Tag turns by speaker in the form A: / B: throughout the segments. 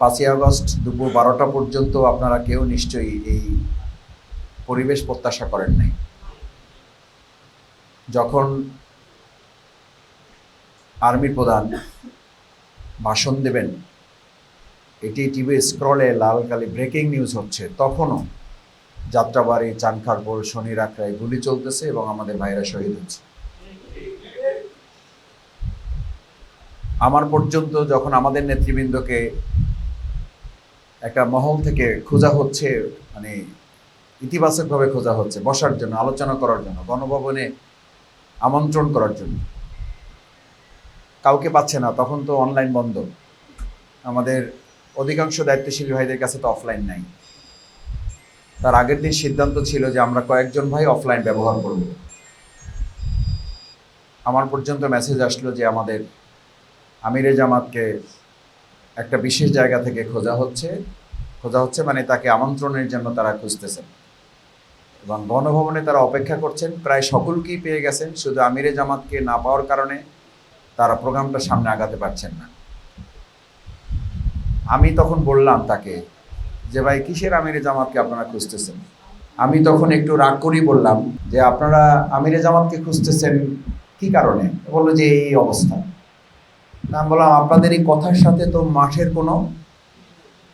A: পাঁচই আগস্ট দুপুর বারোটা পর্যন্ত আপনারা কেউ নিশ্চয়ই এই পরিবেশ প্রত্যাশা করেন নাই। যখন আর্মির প্রধান ভাষণ দেবেন, এটি টিভি স্ক্রলে লাল কালি ব্রেকিং নিউজ হচ্ছে, তখনও যাত্রাবাড়ি, চানখারপুর শনি রাখড়ায় গুলি চলতেছে এবং আমাদের ভাইরা শহীদ হচ্ছে। আমার পর্যন্ত যখন আমাদের নেতৃবৃন্দকে একটা মহল থেকে খোঁজা হচ্ছে মানে ইতিবাচকভাবে খোঁজা হচ্ছে, বসার জন্য, আলোচনা করার জন্য, গণভবনে আমন্ত্রণ করার জন্য। কাউকে পাচ্ছে না, তখন তো অনলাইন বন্ধ। আমাদের অধিকাংশ দায়িত্বশীল ভাইদের কাছে তো অফলাইন নাই। তার আগের দিন সিদ্ধান্ত ছিল যে আমরা কয়েকজন ভাই অফলাইন ব্যবহার করব। আমার পর্যন্ত মেসেজ আসলো যে আমাদের আমিরে জামাতকে একটা বিশেষ জায়গা থেকে খোঁজা হচ্ছে। খোঁজা হচ্ছে মানে তাকে আমন্ত্রণের জন্য তারা খুঁজতেছেন। এবং গণভবনে তারা অপেক্ষা করছেন। প্রায় সকলকেই পেয়ে গেছেন। শুধু আমিরে জামাতকে না পাওয়ার কারণে তারা প্রোগ্রামটা সামনে আগাতে পারছেন না। আমি তখন বললাম তাকে যে, ভাই, কিসের আমিরে জামাতকে আপনারা খুঁজতেছেন? আমি তখন একটু রাগ করেই বললাম যে, আপনারা আমিরে জামাতকে খুঁজতেছেন কি কারণে? বলল যে, এই অবস্থা। আমি বললাম, আপনাদের এই কথার সাথে তো মাঠের কোনো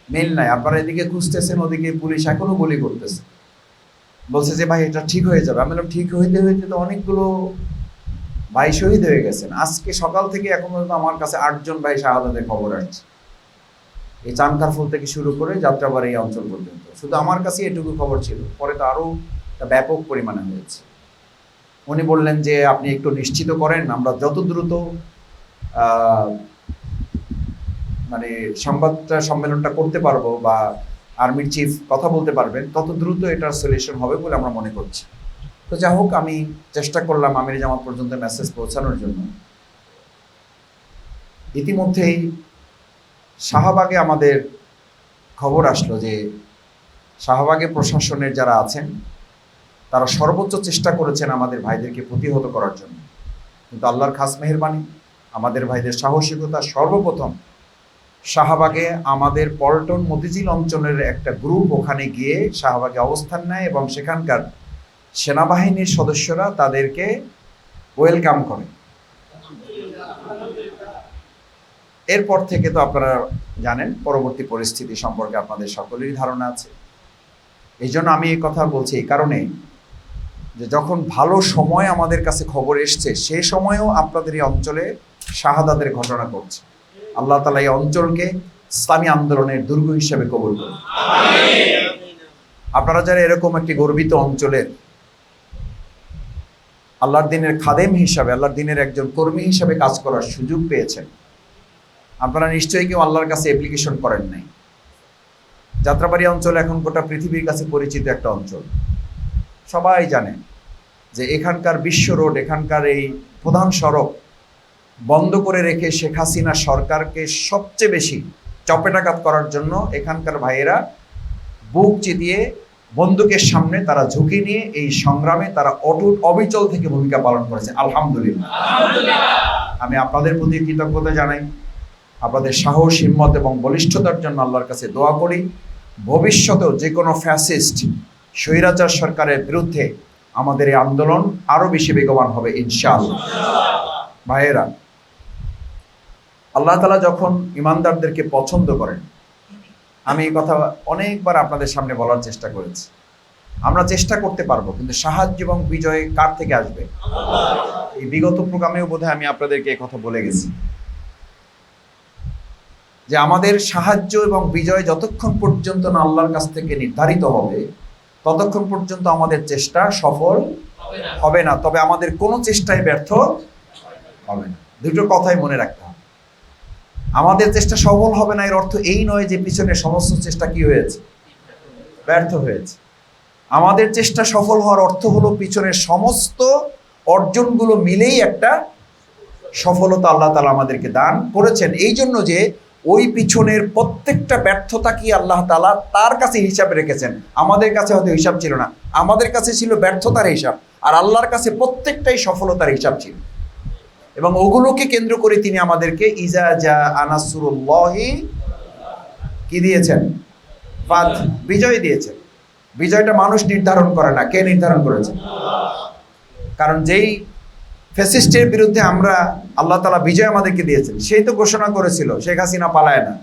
A: মিল নাই। আপনারা এদিকে খুঁজতেছেন, ওদিকে পুলিশ এখনও গুলি করতেছে। বলছে যে, ভাই, এটা ঠিক হয়ে যাবে। আমি বললাম, ঠিক হইতে হইতে তো অনেকগুলো ভাই শহীদ হয়ে গেছেন। আজকে সকাল থেকে এখন পর্যন্ত আমার কাছে আটজন ভাই শাহাদাতের খবর আসছে। এই চানকার ফুল থেকে শুরু করে যাত্রাবাড়ি এই অঞ্চল পর্যন্ত। শুধু আমার কাছে এটুকু খবর ছিল। পরে তো আরও ব্যাপক পরিমাণে হয়েছে। উনি বললেন যে, আপনি একটু নিশ্চিত করেন, আমরা যত দ্রুত মানে সংবাদটা, সম্মেলনটা করতে পারব বা আর্মির চিফ কথা বলতে পারবেন, তত দ্রুত এটার সলিউশন হবে বলে আমরা মনে করছি। তো যা হোক, আমি চেষ্টা করলাম আমির জামাত পর্যন্ত মেসেজ পৌঁছানোর জন্য। ইতিমধ্যেই শাহবাগে আমাদের খবর আসলো যে শাহবাগে প্রশাসনের যারা আছেন, তারা সর্বোচ্চ চেষ্টা করেছেন আমাদের ভাইদেরকে প্রতিহত করার জন্য। কিন্তু আল্লাহর খাস মেহরবানি আমাদের ভাইদের সাহসিকতা সর্বপ্রথম। শাহবাগে আমাদের পল্টন মতিঝিল অঞ্চলের একটা গ্রুপ, ওখানে গিয়ে শাহবাগে অবস্থান নেয় এবং সেখানকার সেনাবাহিনীর সদস্যরা তাদেরকে ওয়েলকাম করে। এরপর থেকে তো আপনারা জানেন, পরবর্তী পরিস্থিতি সম্পর্কে আপনাদের সকলেরই ধারণা আছে। এই জন্য আমি এই কথা বলছি এই কারণে যে যখন ভালো সময় আমাদের কাছে খবর এসছে, সে সময়েও আপনাদের এই অঞ্চলে শাহাদাতের ঘটনা ঘটছে। আল্লাহ তালা এই অঞ্চলকে ইসলামী আন্দোলনের দুর্গ হিসেবে কবুল করুন। আপনারা যারা এরকম একটি গর্বিত অঞ্চলের আল্লাহর দিনের খাদেম হিসাবে আল্লাহর দিনের একজন কর্মী হিসাবে কাজ করার সুযোগ পেয়েছেন আপনারা নিশ্চয়ই কেউ আল্লাহর কাছে অ্যাপ্লিকেশন করেন নাই। যাত্রাবাড়ি অঞ্চল এখন গোটা পৃথিবীর কাছে পরিচিত একটা অঞ্চল। সবাই জানে যে এখানকার বিশ্ব রোড এখানকার এই প্রধান সড়ক বন্ধ করে রেখে শেখ হাসিনা সরকারকে সবচেয়ে বেশি চপেটাঘাত করার জন্য এখানকার ভাইয়েরা বুক চিতিয়ে বন্দুকের সামনে তারা ঝুঁকি নিয়ে এই সংগ্রামে তারা অটুট অবিচল থেকে ভূমিকা পালন করেছে। আলহামদুলিল্লাহ। আমি আপনাদের প্রতি কৃতজ্ঞতা জানাই। আপনাদের সাহস হিম্মত এবং বলিষ্ঠতার জন্য আল্লাহর কাছে দোয়া করি। ভবিষ্যতেও যে কোনো ফ্যাসিস্ট স্বৈরাচার সরকারের বিরুদ্ধে আমাদের এই আন্দোলন আরও বেশি বেগবান হবে ইনশাআল্লাহ। ভাইয়েরা আল্লাহ তালা যখন ইমানদারদেরকে পছন্দ করেন, আমি এই কথা অনেকবার আপনাদের সামনে বলার চেষ্টা করেছি। আমরা চেষ্টা করতে পারব, কিন্তু সাহায্য এবং বিজয় কার থেকে আসবে? এই বিগত প্রোগ্রামেও বোধহয় আমি আপনাদেরকে কথা বলে গেছি। যে আমাদের সাহায্য এবং বিজয় যতক্ষণ পর্যন্ত না আল্লাহর কাছ থেকে নির্ধারিত হবে, ততক্ষণ পর্যন্ত আমাদের চেষ্টা সফল হবে না। তবে আমাদের কোনো চেষ্টায় ব্যর্থ হবে না। দুটো কথাই মনে রাখতে হবে। আমাদের চেষ্টা সফল হবে না, এর অর্থ এই নয় যে পিছনে সমস্ত চেষ্টা কি হয়েছে? ব্যর্থ হয়েছে। আমাদের চেষ্টা সফল হওয়ার অর্থ হলো পিছনের সমস্ত অর্জনগুলো মিলেই একটা সফলতা আল্লাহ তালা আমাদেরকে দান করেছেন। এই জন্য যে ওই পিছনের প্রত্যেকটা ব্যর্থতা কি আল্লাহ তালা তার কাছে হিসাব রেখেছেন। আমাদের কাছে হয়তো হিসাব ছিল না। আমাদের কাছে ছিল ব্যর্থতার হিসাব। আর আল্লাহর কাছে প্রত্যেকটাই সফলতার হিসাব ছিল। এবং ওগুলোকে কেন্দ্র করে তিনি আমাদেরকে ইজা জা আনাসুরুল্লাহি কি দিয়েছেন? বিজয় দিয়েছেন। বিজয়টা মানুষ নির্ধারণ করে না, কে নির্ধারণ করেছে? কারণ যেই ফ্যাসিস্টের বিরুদ্ধে আমরা আল্লাহ তালা বিজয় আমাদেরকে দিয়েছেন, সেই তো ঘোষণা করেছিল, শেখ হাসিনা পালায় না।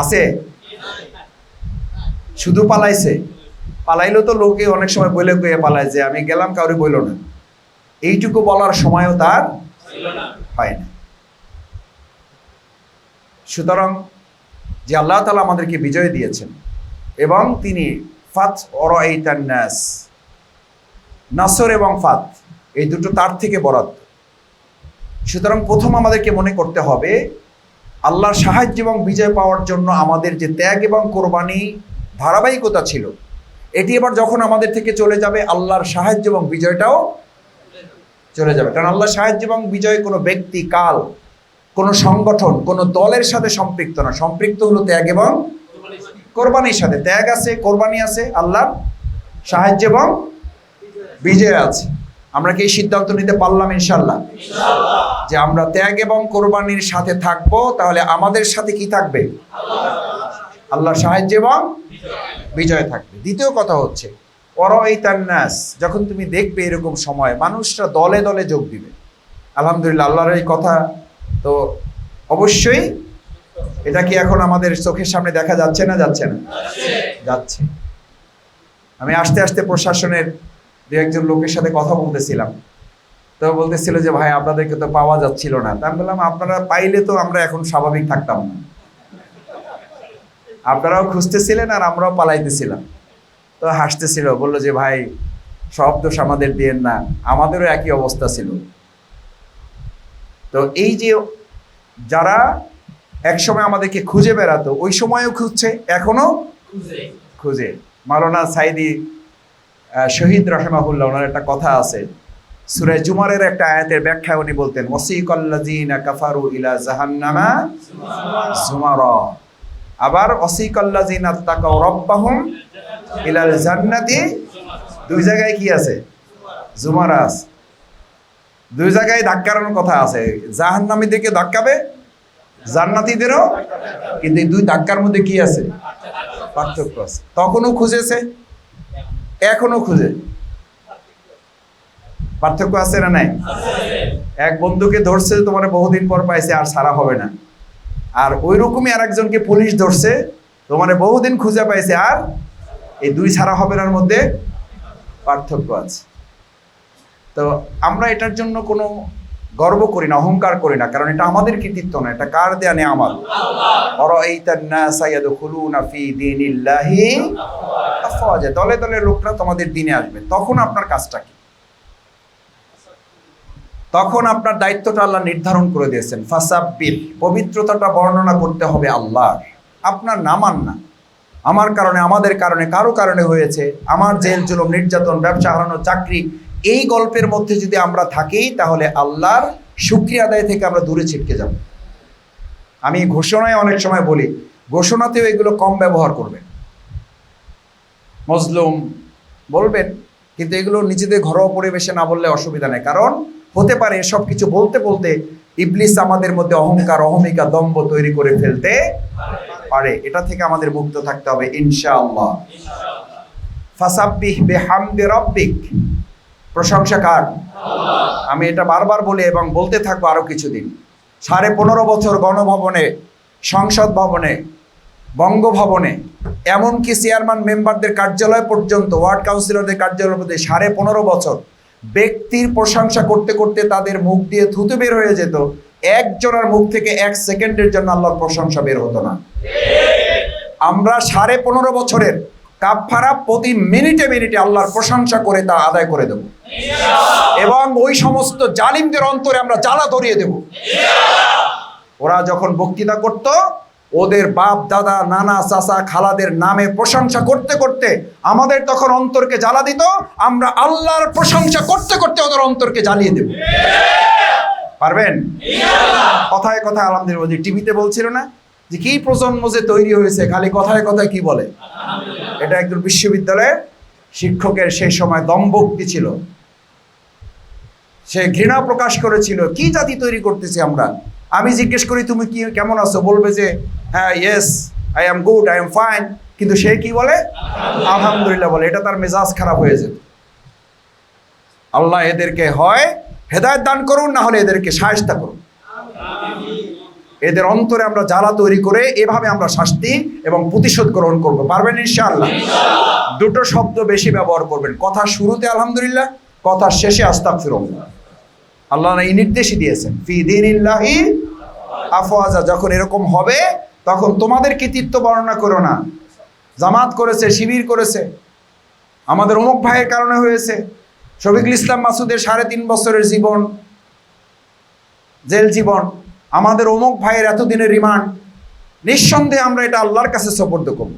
A: আছে? শুধু পালাইছে। পালাইলেও তো লোকে অনেক সময় বলে কয়ে পালায় যে, আমি গেলাম, কাউরে বইল না। এইটুকু বলার সময়ও তার হয় না সুতরাং যে আল্লাহ তালা আমাদেরকে বিজয় দিয়েছেন এবং তিনি ফাত নাস নাসর এবং ফাত এই দুটো তার থেকে বরাদ্দ। সুতরাং প্রথম আমাদেরকে মনে করতে হবে আল্লাহর সাহায্য এবং বিজয় পাওয়ার জন্য আমাদের যে ত্যাগ এবং কোরবানি ধারাবাহিকতা ছিল এটি এবার যখন আমাদের থেকে চলে যাবে আল্লাহর সাহায্য এবং বিজয়টাও চলে যাবে। কারণ আল্লাহ সাহায্য এবং বিজয় কোনো ব্যক্তি কাল কোনো সংগঠন কোনো দলের সাথে সম্পৃক্ত না। সম্পৃক্ত হলো ত্যাগ এবং কোরবানির সাথে। ত্যাগ আছে কোরবানি আছে আল্লাহর সাহায্য এবং বিজয় আছে। আমরা কি এই সিদ্ধান্ত নিতে পারলাম ইনশাল্লাহ যে আমরা ত্যাগ এবং কোরবানির সাথে থাকব তাহলে আমাদের সাথে কি থাকবে? আল্লাহর সাহায্য এবং বিজয় থাকবে। দ্বিতীয় কথা হচ্ছে নাস, যখন তুমি দেখবে এরকম সময়, মানুষরা দলে দলে যোগ দিবে। আলহামদুলিল্লাহ, আল্লাহর এই কথা তো অবশ্যই এটা কি এখন আমাদের চোখের সামনে দেখা যাচ্ছে না যাচ্ছে না? যাচ্ছে। আমি আস্তে আস্তে প্রশাসনের দু একজন লোকের সাথে কথা বলতেছিলাম। তো বলতেছিল যে, ভাই, আপনাদেরকে তো পাওয়া যাচ্ছিল না। তা আমি বললাম, আপনারা পাইলে তো আমরা এখন স্বাভাবিক থাকতাম না। আপনারাও খুঁজতেছিলেন আর আমরাও পালাইতেছিলাম। তো হাসতেছিল বলল যে ভাই সব দোষ আমাদের দিয়েন না আমাদেরও একই অবস্থা ছিল। তো এই যে যারা একসময় আমাদেরকে খুঁজে বেড়াতো ওই সময়ও খুঁজছে এখনও খুঁজে। মাওলানা সাইদি শহীদ রহমাহুল্লাহ ওনার একটা কথা আছে। সুরে জুমারের একটা আয়াতের ব্যাখ্যা উনি বলতেন ওসিকল্লাজিনা কাফারু ইলা জাহান্নামা জুমারা আবার অসিকল্লাজিনা তাকাও রব্বাহুম ইলাল জান্নাতি, দুই জায়গায় কি আছে? জুমারা আছে দুই জায়গায় ধাক্কানোর কথা আছে। জাহান্নামীদেরকে ধাক্কাবে জান্নাতীদেরও কিন্তু দুই ধাক্কার মধ্যে কি আছে? পার্থক্য আছে। তখনও খুঁজেছে এখনও খুঁজে। পার্থক্য আছে না নাই? এক বন্ধুকে ধরছে তোমার বহুদিন পর পাইছে, আর সারা হবে না। আর ওই রকমই আর একজনকে পুলিশ ধরছে, তোমার বহুদিন খুঁজে পাইছে, আর এই দুই ছাড়া হবে নার মধ্যে পার্থক্য আছে। তো আমরা এটার জন্য কোনো গর্ব করি না, অহংকার করি না, কারণ এটা আমাদের কৃতিত্ব না, এটা কার দেয়া দীনিল্লাহি আফওয়াজা। দলে দলে লোকরা তোমাদের দিনে আসবে। তখন আপনার কাজটা কি? তখন আপনার দায়িত্বটা আল্লাহ নির্ধারণ করে দিয়েছেন ফাসাব্বিল পবিত্রতাটা বর্ণনা করতে হবে আল্লাহর। আপনার নামান না আমার কারণে, আমাদের কারণে, কারও কারণে হয়েছে। আমার জেল জুলুম, নির্যাতন, ব্যবসা হারানো, চাকরি, এই গল্পের মধ্যে যদি আমরা থাকি, তাহলে আল্লাহর শুক্রিয়া আদায় থেকে আমরা দূরে ছিটকে যাব। আমি ঘোষণায় অনেক সময় বলি, ঘোষণাতেও এগুলো কম ব্যবহার করবেন। মজলুম বলবেন, কিন্তু এগুলো নিজেদের ঘরোয়া পরিবেশে না বললে অসুবিধা নেই। কারণ হতে পারে এসব কিছু বলতে বলতে ইবলিস আমাদের মধ্যে অহংকার, অহমিকা, দম্ভ তৈরি করে ফেলতে পারে। এটা থেকে আমাদের মুক্ত থাকতে হবে ইনশাআল্লাহ। ফাসাব্বিহ বিহামদি রাব্বিক। প্রশংসা কার? আমি এটা বারবার বলি এবং বলতে থাকব আরও কিছুদিন। সাড়ে পনেরো বছর গণভবনে সংসদ ভবনে বঙ্গভবনে এমনকি চেয়ারম্যান মেম্বারদের কার্যালয় পর্যন্ত ওয়ার্ড কাউন্সিলরদের কার্যালয় পর্যন্ত সাড়ে পনেরো বছর ব্যক্তির প্রশংসা করতে করতে তাদের মুখ দিয়ে থুতু বের হয়ে যেত। একজনের মুখ থেকে এক সেকেন্ডের জন্য আল্লাহর প্রশংসা বের হতো না। আমরা সাড়ে পনেরো বছরের কাফারা প্রতি মিনিটে মিনিটে আল্লাহর প্রশংসা করে তা আদায় করে দেব। এবং ওই সমস্ত জালিমদের অন্তরে আমরা জ্বালা ধরিয়ে দেব। ওরা যখন বক্তৃতা করত, ওদের বাপ, দাদা, নানা, চাচা, খালাদের নামে প্রশংসা করতে করতে আমাদের তখন অন্তরকে জ্বালা দিত, আমরা আল্লাহর প্রশংসা করতে করতে ওদের অন্তরকে জ্বালিয়ে দেব। পারবেন? কথায় কথায় আলহামদুলিল্লাহ যে টিভিতে বলছিল না যে কি প্রজন্ম যে তৈরি হয়েছে খালি কথায় কথায় কি বলে? এটা একজন বিশ্ববিদ্যালয়ের শিক্ষকের সেই সময় দম্ভক্তি ছিল। সে ঘৃণা প্রকাশ করেছিল কি জাতি তৈরি করতেছি আমরা? আমি জিজ্ঞেস করি তুমি কি কেমন আছো? বলবে যে হ্যাঁ yes I am good I am fine কিন্তু সে কি বলে? আলহামদুলিল্লাহ বলে। এটা তার মেজাজ খারাপ হয়ে যেত। আল্লাহ এদেরকে হয় হেদায়ত দান করুন, না হলে এদেরকে সায়স্তা করুন। এদের অন্তরে আমরা জ্বালা তৈরি করে এভাবে আমরা শাস্তি এবং প্রতিশোধ গ্রহণ করব। পারবেন ইনশাআল্লাহ? দুটো শব্দ বেশি ব্যবহার করবেন। কথা শুরুতে আলহামদুলিল্লাহ, কথা শেষে আস্তাক ফিরুল্লাহ আল্লাহ এই নির্দেশই দিয়েছেন, ফি দিনিল্লাহি আফওয়াজা, যখন এরকম হবে, তখন তোমাদের কৃতিত্ব বর্ণনা করো না? জামাত করেছে, শিবির করেছে। আমাদের অমুক ভাইয়ের কারণে হয়েছে। শফিকুল ইসলাম মাসুদের সাড়ে তিন বছরের জীবন, জেল জীবন, আমাদের অমুক ভাইয়ের এতদিনের রিমান্ড নিঃসন্দেহে আমরা এটা আল্লাহর কাছে সপর্দ করব।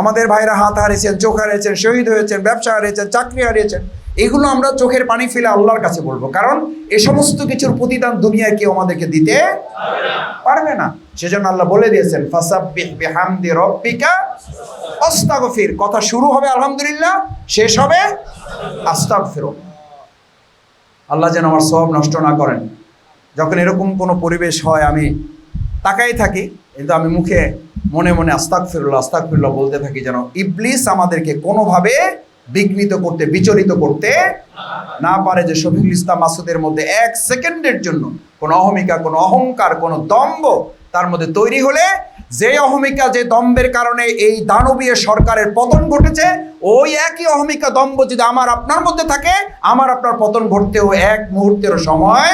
A: আমাদের ভাইরা হাত হারিয়েছেন, চোখ হারিয়েছেন, শহীদ হয়েছেন, ব্যবসা হারিয়েছেন, চাকরি হারিয়েছেন, এগুলো আমরা চোখের পানি ফেলে আল্লাহর কাছে বলব। কারণ এ সমস্ত কিছুর প্রতিদান দুনিয়ায় কেউ আমাদেরকে দিতে পারবে না। সেজন্য আল্লাহ বলে দিয়েছেন, ফাসাব্বিহ কথা শুরু হবে আলহামদুলিল্লাহ, শেষ হবে আস্তাগফিরুল্লাহ আল্লাহ যেন আমার সব নষ্ট না করেন। যখন এরকম কোনো পরিবেশ হয়, আমি তাকাই থাকি, কিন্তু আমি মুখে মনে মনে আস্তাক ফিরুল্লাহ আস্তাক ফিরুল্লাহ বলতে থাকি যেন ইবলিস আমাদেরকে কোনোভাবে বিঘ্নিত করতে, বিচলিত করতে না পারে যে শফিকুল ইসলাম মাসুদের মধ্যে এক সেকেন্ডের জন্য কোনো অহমিকা, কোনো অহংকার, কোনো দম্ভ তার মধ্যে তৈরি হলে যে অহমিকা যে দম্বের কারণে এই দানবীয় সরকারের পতন ঘটেছে, ওই একই অহমিকা দম্ভ যদি আমার আপনার মধ্যে থাকে, আমার আপনার পতন ঘটতেও এক মুহূর্তের সময়